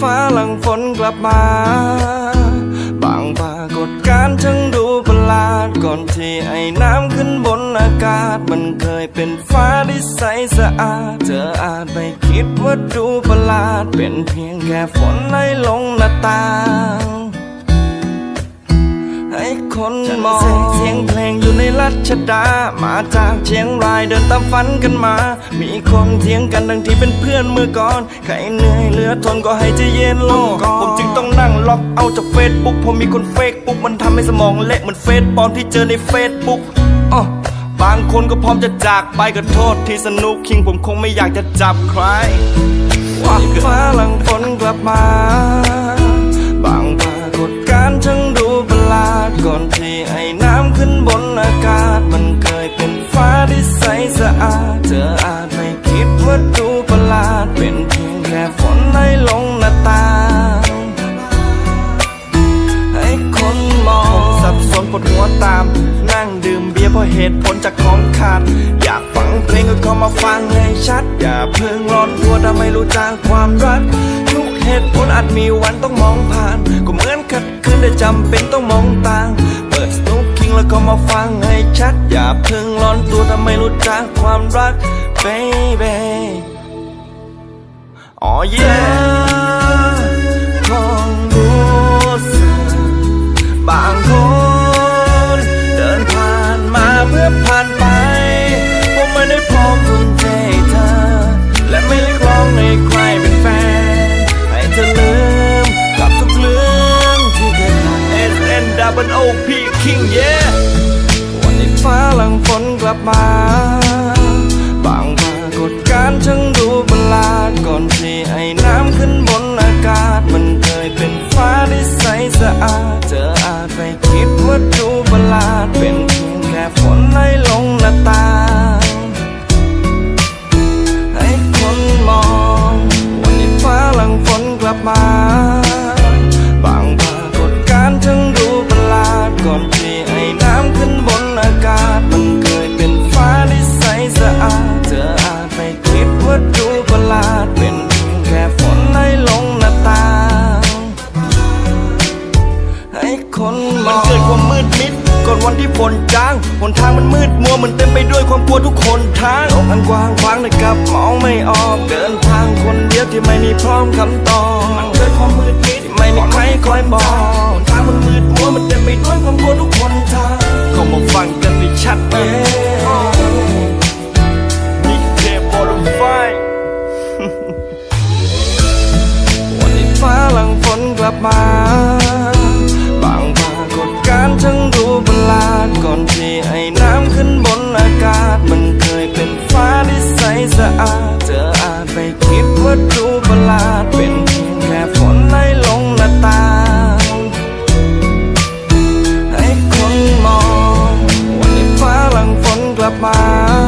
ฟ้าหลังฝนกลับมา บางปรากฏการณ์ช่างดูประหลาด ก่อนที่ไอ้น้ำขึ้นบนอากาศ มันเคยเป็นฟ้าที่ใสสะอาด เธออาจไม่คิดว่าดูประหลาด เป็นเพียงแค่ฝนไหลลงหน้าตา คนมองเสียงเพลงอยู่ในรัชดา มาจากเชียงรายเดินตามฝันกันมา มีคนเถียงกันดังที่เป็นเพื่อนเมื่อก่อน ใครเหนื่อยเหลือทนก็ให้ใจเย็นลงก่อนผมจึงต้องนั่งล็อกเอาจากเฟซบุ๊กพอมีคนเฟกปุ๊บมันทำให้สมองเละเหมือนเฟซปลอมที่เจอในเฟซบุ๊กอ๋อบางคนก็พร้อมจะจากไปก็โทษที่สนุกคิงผมคงไม่อยากจะจับใครว่าฟ้าหลังฝนกลับมา จากของขาด อยากฟังเพลงก็เข้ามาฟังให้ชัด อย่าเพิ่งร้อนตัวถ้าไม่รู้จักความรัก ทุกเหตุผลอาจมีวันต้องมองผ่าน ก็เหมือนขัดขืนแต่จำเป็นต้องมองต่าง เปิดสนุกคิงแล้วก็มาฟังให้ชัด อย่าเพิ่งร้อนตัวถ้าไม่รู้จักความรัก baby อ๋อ yeah N W O P King yeah วันนี้ฟ้าหลังฝนกลับมา บางปรากฏการช่างดูประหลาดก่อนที่ไอ้น้ำขึ้นบนอากาศ มันเคยเป็นฟ้าที่ใสสะอาดเธออาจไม่คิดว่าดูประหลาดเป็นเพียงแค่ฝนไหลลงหน้าตาให้คนมอง วันนี้ฟ้าหลังฝนกลับมา ที่ฝนจางหนทางมันมืดมัวมันเต็มไปด้วยความกลัวทุกคนทางโลกมันกว้างขวางนะครับมองไม่ออกเดินทางคนเดียวที่ไม่มีพร้อมคำตอบมันเกิดความมืดมิดที่ไม่มีใครคอยบอกหนทางมันมืดมัวมันเต็มไปด้วยความกลัวทุกคนทางก็มาฟังกันให้ชัดเองนี่เทปบอลไฟวันนี้ฟ้าหลังฝนกลับมา ใ